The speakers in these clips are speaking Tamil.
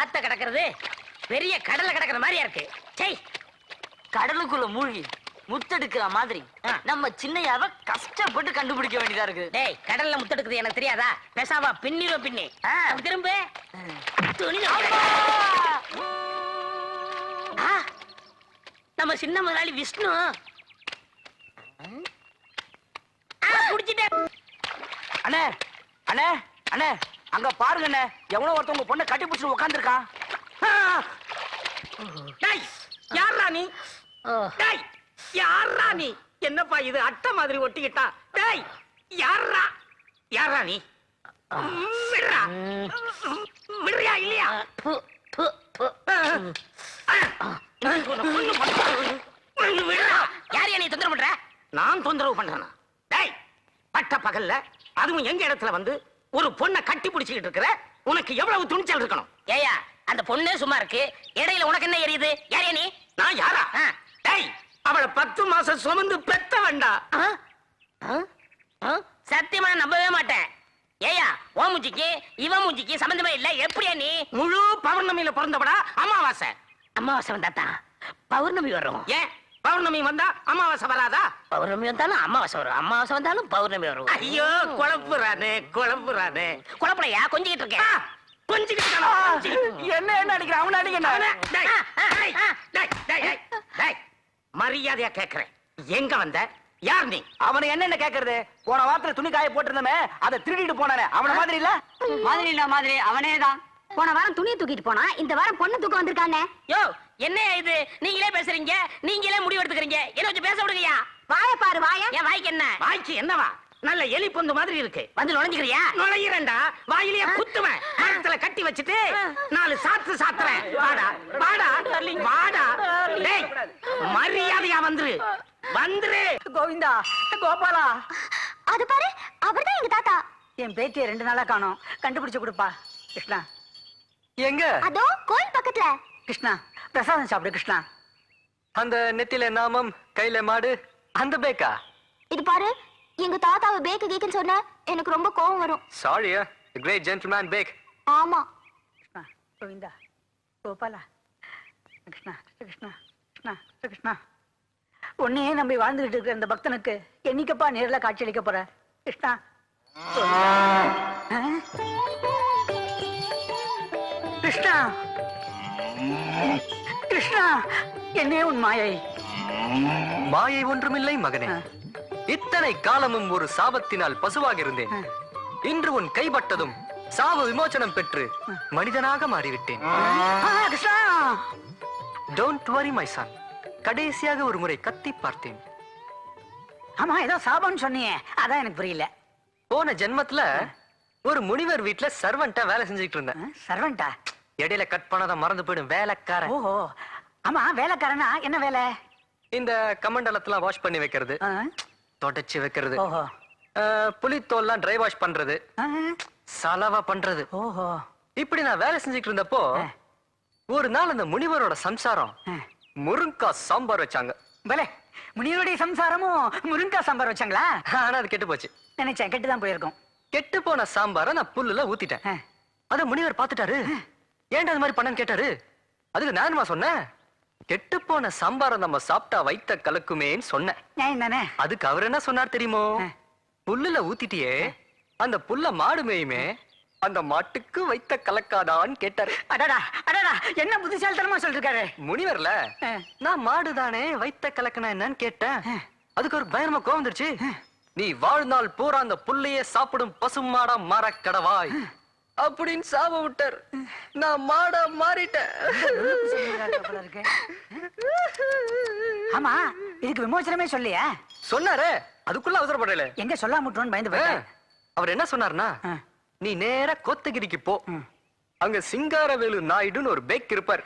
ஆத்த கிடக்கிறது? பெரிய கடல்ல கிடக்குற மாதிரியா இருக்கு. சை கடலுக்குள்ள மூழ்கி முத்தெடுக்கிற மாதிரி. நம்ம சின்னையாவ கஷ்டப்பட்டு கண்டுபிடிக்க வேண்டியதா இருக்கு. டேய் கடல்ல முத்தெடுக்குது எனக்கு தெரியாதா? பேசாம பின்னிரோ பின்னி. திரும்ப. துணி ஆ, நம்ம சின்ன முதலாளி விஷ்ணு. ஆ, புடிச்சிட்டேன் அண்ணே அண்ணே அண்ணே. அங்க பாருங்க அண்ணே எவனோ ஒருத்தவங்க பொண்ணை கட்டி பிடிச்சி உட்காந்துருக்கான் டேய் யாரா நீ? யாரா நீ? என்னப்பா இது அட்டை மாதிரி ஒட்டிக்கிட்டா? டேய் யாரா யாரா நீ? விடுறா. விடுறியா இல்லையா? பு, பு, பு. விடுறா. யாரையா நீ தொந்தரவு பண்ற? நான் தொந்தரவு பண்றேனா? டேய் பட்ட பகல்ல அதுவும் எங்க இடத்துல வந்து ஒரு பொண்ணை கட்டி பிடிச்சிக்கிட்டு இருக்கிற உனக்கு எவ்வளவு துணிச்சல் இருக்கணும்? ஏயா அந்த பொண்ணே சும்மா இருக்கு. இடையில உனக்கு என்ன எரியுது? யாரையா நீ நான் யாரா. டேய் அவளை பத்து மாசம் சுமந்து பெத்த வேண்டா ஆ? ஆ? ஆ? சத்தியமா நம்பவே மாட்டேன். ஏயா ஓ மூஞ்சிக்கு இவன் மூஞ்சிக்கு சம்பந்தமே இல்ல. எப்படியா நீ முழு பௌர்ணமியில பிறந்தவடா அமாவாசை. அமாவாசை வந்தாத்தா பௌர்ணமி வரும். ஏன்? பௌர்ணமி வந்தா அமாவாசை வராதா? பௌர்ணமி வந்தாலும் அமாவாசை வரும். அமாவாசை வந்தாலும் பௌர்ணமி வரும். ஐயோ குழப்புறானே குழப்புறானே குழப்பலையா கொஞ்சிக்கிட்டு இருக்கேன். என்ன என்ன அடிக்கிறான் அவனை அவன, அடிக்கணும் டேய், ஆ, ஆ, டேய், ஆ. டேய், டேய், டேய், டேய். மரியாதையா கேக்குறேன். எங்க வந்த? யார் நீ? அவனை என்னென்ன கேக்குறது? போன வாரத்துல துணி காய போட்டிருந்தமே அதை திருடிட்டு போனானே. அவன மாதிரி இல்ல? மாதிரி இல்ல மாதிரி. அவனே தான் போன வாரம் துணியை தூக்கிட்டு போனா இந்த வாரம் பொண்ணு தூக்க வந்திருக்கானே. யோ என்ன இது? நீங்களே பேசுறீங்க? நீங்களே முடிவு எடுத்துக்கிறீங்க. என்ன கொஞ்சம் பேச விடுங்கய்யா. வாய பாரு வாய. என் வாய்க்கு என்ன? வாய்க்கு என்னவா? நல்ல எலி பொந்து மாதிரி இருக்கு. வந்து நுழைஞ்சுக்கிறியா? நுழையிறேன்டா. வாயிலேயே குத்துவேன். மரத்துல கட்டி வச்சுட்டு நாலு சாத்து சாத்துறேன். வாடா வாடா வாடா. டேய் மரியாதையா வந்துரு. வந்துரு. கோவிந்தா கோபாலா. அது பாரு அவர்தான் எங்க தாத்தா. என் பேத்தியை ரெண்டு நாளா காணோம். கண்டுபிடிச்சு கொடுப்பா கிருஷ்ணா. எங்க? அதோ கோயில் பக்கத்துல. கிருஷ்ணா பிரசாதம் சாப்பிடு கிருஷ்ணா. அந்த நெத்தில நாமம் கையில மாடு அந்த பேக்கா? இது பாரு எங்க தாத்தாவை பேக்கு கேக்குன்னு சொன்ன எனக்கு ரொம்ப கோவம் வரும். சாரியா கிரேட் ஜென்டில்மேன் பேக் ஆமா. கிருஷ்ணா கோவிந்தா கோபாலா கிருஷ்ணா கிருஷ்ணா கிருஷ்ணா கிருஷ்ணா. உன்னையே நம்பி வாழ்ந்துகிட்டு இருக்கிற இந்த பக்தனுக்கு என்னைக்கப்பா நேர்ல காட்சியளிக்க போற? கிருஷ்ணா? கிருஷ்ணா கிருஷ்ணா என்னே உன் மாயை? மாயை ஒன்றுமில்லை மகனே. இத்தனை காலமும் ஒரு சாபத்தினால் பசுவாக இருந்தேன். இன்று உன் கைப்பட்டதும் சாப விமோசனம் பெற்று மனிதனாக மாறிவிட்டேன். டோன்ட் வரி மை சன் கடைசியாக ஒரு முறை கத்தி பார்த்தேன். ஆமா ஏதோ சாபம்னு சொன்னியே. அதான் எனக்கு புரியல. போன ஜென்மத்துல ஒரு முனிவர் வீட்ல சர்வன்ட்டா வேலை செஞ்சுட்டு இருந்தேன். சர்வன்டா இடையில கட் பண்ணாத மறந்து போயிடும். வேலைக்காரன். ஓஹோ. ஆமா வேலைக்காரனா? என்ன வேலை? இந்த கமண்டலத்தெல்லாம் வாஷ் பண்ணி வைக்கிறது? தொடச்சி வைக்கிறது. ஓஹோ. அஹ், புலித்தோல்லாம் ட்ரை வாஷ் பண்றது? சலவா பண்றது. ஓஹோ. இப்படி நான் வேலை செஞ்சுட்டு இருந்தப்போ. ஒரு நாள் அந்த முனிவரோட சம்சாரம். முருங்கா சாம்பார் வச்சாங்க. பலே முனிவருடைய சம்சாரமும் முருங்கா சாம்பார் வச்சாங்களா? ஆனா அது கெட்டு போச்சு. நினைச்சேன் கெட்டுதான் போயிருக்கும். கெட்டு போன சாம்பாரை நான் புல்லுல ஊத்திட்டேன். அத முனிவர் பாத்துட்டாரு ஏன்டா அது மாதிரி பண்ணன்னு கேட்டாரு? அதுக்கு நானுமா சொன்னேன்? கெட்டு போன சாம்பாரை நம்ம சாப்பிட்டா வைத்த கலக்குமேன்னு சொன்னேன். அதுக்கு அவர் என்ன சொன்னார் தெரியுமோ. புல்லுல ஊத்திட்டியே அந்த புல்ல மாடு மேயுமே அந்த மாட்டுக்கு வைத்த கலக்காதான்னு கேட்டாரு. அடடா அடடா என்ன புத்திசாலித்தனமா சொல்லிருக்காரு? முனிவர்ல. நான் மாடுதானே வைத்த கலக்கனா என்னன்னு கேட்டேன். அதுக்கு ஒரு பயங்கரமா கோவம் வந்துருச்சு. நீ வாழ்நாள் பூரா அந்த புல்லையே சாப்பிடும் பசுமாடா மாறக்கடவாய் அப்படின்னு சாப விட்டார் நான் மாடா மாறிட்டேன். ஆமா இதுக்கு விமோசனமே சொல்லியா சொன்னாரே அதுக்குள்ள அவசரப்படல எங்க சொல்லாமட்டோன்னு பயந்து போயிட்டேன் அவர் என்ன சொன்னார்னா ஆ. நீ நேரா கோத்தகிரிக்கு போ அங்க சிங்காரவேலு நாயுடுன்னு ஒரு பேக் இருப்பார்.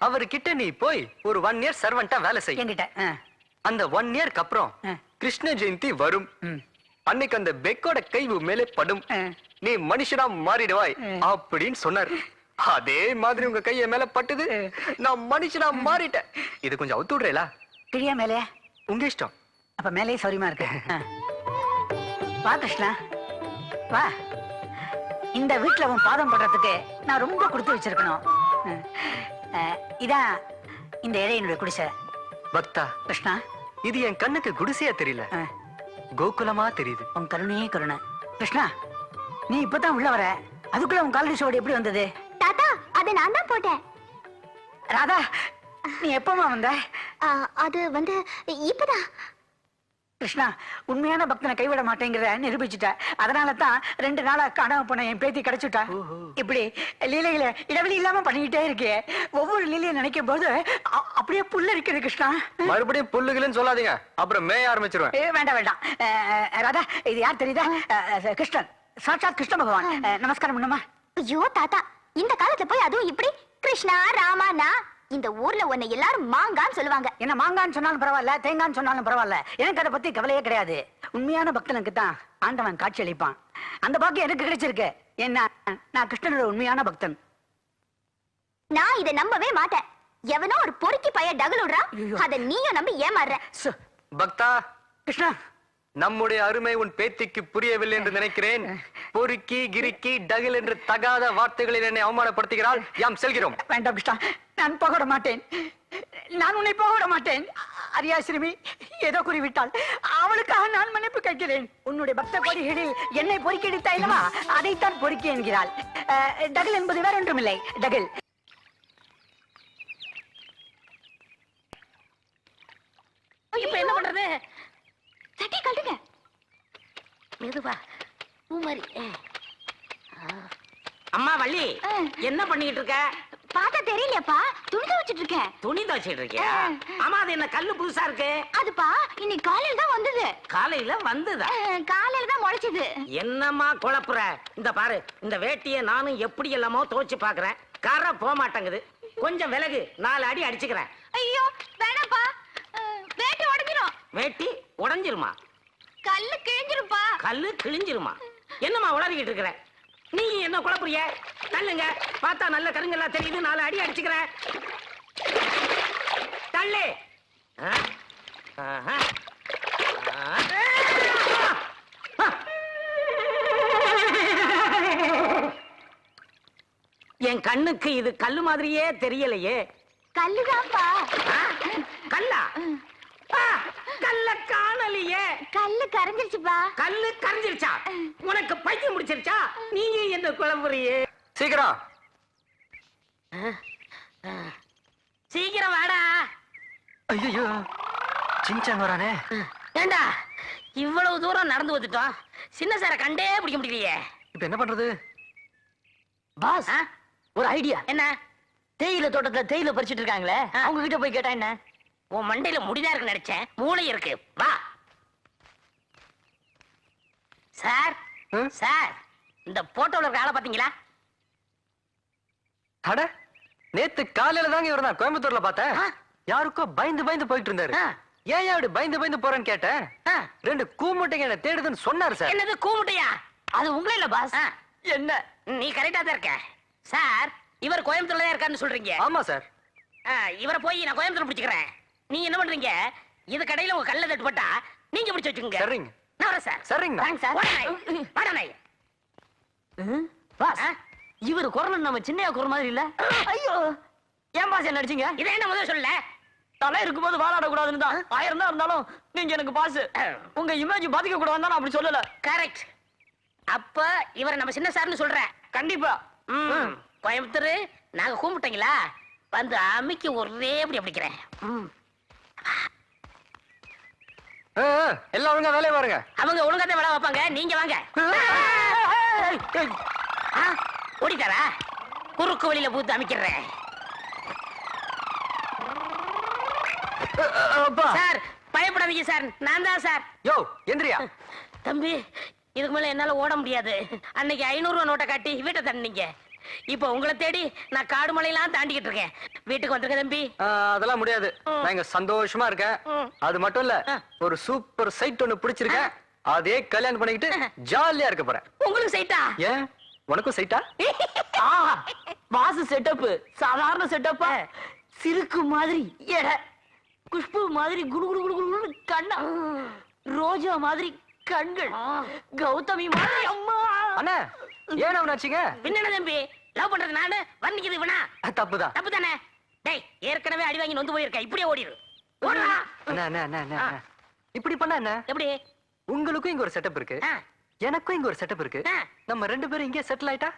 அவர்கிட்ட நீ போய் ஒரு ஒன் இயர் சர்வெண்டா வேலை செய் என்கிட்ட ஆ. அந்த ஒன் இயர்க்கு அப்புறம். கிருஷ்ண ஜெயந்தி வரும். அன்னைக்கு அந்த பெக்கோட கை உன் மேலே படும். நீ மனுஷனா மாறிடுவாய். அப்படின்னு சொன்னார். அதே மாதிரி உங்க கைய மேல பட்டுது. நான் மனுஷனா மாறிட்டேன். இது கொஞ்சம் அவுத்து விடுறேலா. கிழியா மேலே. உங்க இஷ்டம். அப்ப மேலே சௌரியமா இருக்கு. வா கிருஷ்ணா. வா. இந்த வீட்டுல உன் பாதம் படுறதுக்கு நான் ரொம்ப கொடுத்து வச்சிருக்கணும். இதான் இந்த இடையினுடைய குடிசை. பக்தா. கிருஷ்ணா. இது என் கண்ணுக்கு குடிசையா தெரியல. கோகுலமா தெரியுது. உன் கருணையே கருணை. கிருஷ்ணா நீ இப்பதான் உள்ள வர. அதுக்குள்ள உன் காலடி சோடு எப்படி வந்தது? தாத்தா அதை நான் தான் போட்டேன். ராதா நீ எப்பமா வந்த? அது வந்து இப்பதான். கிருஷ்ணா உண்மையான பக்தனை கைவிட மாட்டேங்கிறத நிரூபிச்சுட்ட. அதனால தான் ரெண்டு நாளா காணாம போன என் பேத்தி கிடைச்சுட்டா. இப்படி லீலைகளை இடைவெளி இல்லாம பண்ணிக்கிட்டே இருக்கே. ஒவ்வொரு லீலையை நினைக்கும் போது அப்படியே புல்ல இருக்குது கிருஷ்ணா. மறுபடியும் புல்லுகளுன்னு சொல்லாதீங்க. அப்புறம் மேய ஆரம்பிச்சிருவேன். ஏ, வேண்டாம் வேண்டாம். ராதா இது யார் தெரியுதா? கிருஷ்ணன். சாட்சாத் கிருஷ்ண பகவான். நமஸ்காரம் பண்ணுமா? ஐயோ தாத்தா இந்த காலத்துல போய் அதுவும் இப்படி? கிருஷ்ணா ராமானா இந்த ஊர்ல உன்னை எல்லாரும் மாங்கான்னு சொல்லுவாங்க. என்ன மாங்கான்னு சொன்னாலும் பரவாயில்ல தேங்கான்னு சொன்னாலும் பரவாயில்ல. எனக்கு அதை பத்தி கவலையே கிடையாது. உண்மையான பக்தனுக்கு தான் ஆண்டவன் காட்சி அளிப்பான். அந்த பாக்கியம் எனக்கு கிடைச்சிருக்கு. என்ன நான் கிருஷ்ணனோட உண்மையான பக்தன். நான் இதை நம்பவே மாட்டேன். எவனோ ஒரு பொறுக்கி பைய டகுலுடுறான் ஐயோ. அத நீயும் நம்பி ஏமாறுற. சு, பக்தா கிருஷ்ணா. நம்முடைய அருமை உன் பேத்திக்கு புரியவில்லை என்று நினைக்கிறேன். பொறுக்கி கிறுக்கி டகில் என்று தகாத வார்த்தைகளில் என்னை அவமானப்படுத்துகிறாள். யாம் செல்கிறோம். வேண்டாம் கிருஷ்ணா நான் போகட மாட்டேன். நான் உன்னை போகட மாட்டேன். அரியா சிறுமி ஏதோ குறிவிட்டாள் அவளுக்காக நான் மன்னிப்பு கேட்கிறேன். உன்னுடைய பக்த கோரிகளில் என்னை பொறுக்கி அல்லவா அதைத்தான் பொறுக்கி என்கிறாள். அஹ், டகில் என்பது வேற ஒன்றுமில்லை. டகில். இப்ப என்ன பண்றது? சட்டி கழுங்க மெதுவா. பூ மாதிரி அம்மா வள்ளி. என்ன பண்ணிக்கிட்டு இருக்க? பார்த்தா தெரியலையாப்பா. துணி துவைச்சிட்டு இருக்கேன். துணி துவைச்சிட்டு இருக்கியா. ஆமா அது என்ன கல்லு புதுசா இருக்கு? அதுப்பா இன்னைக்கு காலையில தான் வந்தது. காலையில வந்ததா? காலையில தான் முளைச்சது. என்னம்மா குழப்புற? இந்த பாரு இந்த வேட்டிய நானும் எப்படி எல்லாமோ துவைச்சு பாக்குறேன் கரை போக மாட்டேங்குது. கொஞ்சம் விலகு நாலு அடி அடிச்சுக்கிறேன். ஐயோ வேணாப்பா. வேட்டி உடைஞ்சிரும். வேட்டி உடைஞ்சிருமா? கல்லு கிழிஞ்சிருப்பா கல்லு கிழிஞ்சிருமா? என்னம்மா உளறிக்கிட்டு இருக்கிற? நீ என்ன குழப்புறிய? தள்ளுங்க. பார்த்தா நல்ல கருங்கெல்லாம் தெரியுது. நாலு அடி அடிச்சுக்கிறேன் தள்ளு. என் கண்ணுக்கு இது கல்லு மாதிரியே தெரியலையே. கல்லுதான்ப்பா? கல்லா? கல்ல காணலையே. கல்லு கரைஞ்சிருச்சுப்பா. கல்லு கரைஞ்சிருச்சா? உனக்கு பைத்தியம் முடிச்சிருச்சா நீங்க என்ன குழம்புறியே? சீக்கிரம். சீக்கிரம் வாடா. ஐயோ சின்சாங்க வரானே. ஏண்டா இவ்வளவு தூரம் நடந்து வந்துட்டோம். சின்ன சாரை கண்டே பிடிக்க முடியலையே. இப்ப என்ன பண்றது? பாஸ்? ஒரு ஐடியா. என்ன? தேயிலை தோட்டத்துல தேயிலை பறிச்சிட்டு இருக்காங்களே. அவங்க கிட்ட போய் கேட்டா என்ன? உன் மண்டையில முடிதான் இருக்கு நினைச்சேன். மூளை இருக்கு. வா. சார்? சார் இந்த போட்டோல இருக்க ஆளை பாத்தீங்களா அட நேத்து காலையில தாங்க இவர் நான் கோயம்புத்தூர்ல பார்த்தேன். யாருக்கோ பயந்து பயந்து போயிட்டு இருந்தாரு. ஏன் அப்படி பயந்து பயந்து போறேன்னு கேட்டேன்? ரெண்டு கூமுட்டைங்க என்ன தேடுதுன்னு சொன்னாரு சார். என்னது கூமுட்டையா? அது உங்களே இல்ல பாஸ். என்ன? நீ கரெக்டா தான் இருக்க. சார் இவர் கோயம்புத்தூர்ல தான் இருக்காருன்னு சொல்றீங்க. ஆமா சார். இவரை போய் நான் கோயம்புத்தூர் பிடிச்சுக்கிறேன். நீங்க என்ன பண்றீங்க? இது கடையில உங்க கல்ல தட்டுப்பட்டா நீங்க பிடிச்சு வச்சுக்கோங்க. சரிங்க. நான் வரேன் சார் சரிங்க தேங்க்ஸ் சார் வாடா நாய். வாடா நாய். பாஸ்? இவர் குரல் நம்ம சின்னையா குரல் மாதிரி இல்ல? ஐயோ. ஏன் பாஸ் என்ன அடிச்சீங்க? இதை என்ன முதல்ல சொல்லல? தலை இருக்கும்போது வாழாட கூடாதுன்னு தான். ஆயிரம் தான் இருந்தாலும் நீங்க எனக்கு பாஸ் உங்க இமேஜ் பாதிக்க கூடாதுன்னு அப்படி சொல்லல. கரெக்ட் அப்ப இவரை நம்ம சின்ன சார்னு சொல்றேன் கண்டிப்பா. ம். கோயம்புத்தூர் நாங்க கூப்பிட்டீங்களா வந்து அமிக்கி ஒரே அப்படி அப்படிக்கிறேன். எல்லாம் ஒழுங்கா வேலையை பாருங்க. அவங்க ஒழுங்காத வேலை வைப்பாங்க. நீங்க வாங்க. ஓடிட்டாரா? குறுக்கு வழியில பூத்து அமைக்கிறேன். அப்பா. சார் பயப்படாதீங்க சார். நான் தான் சார். யோ எந்திரியா. தம்பி இதுக்கு மேல என்னால ஓட முடியாது. அன்னைக்கு ஐநூறு ரூபா நோட்டை காட்டி வீட்டை தண்டிங்க இப்போ உங்களை தேடி நான் காடு மலையெல்லாம் தாண்டிக்கிட்டு இருக்கேன். வீட்டுக்கு வந்துருக்க தம்பி. அதெல்லாம் முடியாது. நான் இங்க சந்தோஷமா இருக்கேன். அது மட்டும் இல்ல. ஒரு சூப்பர் சைட் ஒண்ணு பிடிச்சிருக்கேன். அதே கல்யாணம் பண்ணிக்கிட்டு ஜாலியா இருக்க போறேன். உங்களுக்கு சைட்டா? ஏன்? உனக்கும் சைட்டா? பாஸ் செட்டப் சாதாரண செட்டப்பா சிறுக்கு மாதிரி எடை குஷ்பு மாதிரி குடு குடு குடு குடு கண்ணா. ரோஜா மாதிரி கண்கள் கௌதமி மாதிரி அம்மா. அண்ணா ஏன் அவன் ஆச்சுங்க பின்ன தம்பி? லவ் பண்றது நானு? வர்ணிக்கிறது இவனா? தப்புதான். தப்பு தானே டேய் ஏற்கனவே அடி வாங்கி நொந்து போயிருக்க இப்படியே ஓடிடு. இப்படி பண்ணா என்ன? எப்படி? உங்களுக்கும் இங்க ஒரு செட்டப் இருக்கு. எனக்கும் இங்க ஒரு செட்டப் இருக்கு. நம்ம ரெண்டு பேரும் இங்கே செட்டில் ஆயிட்டா.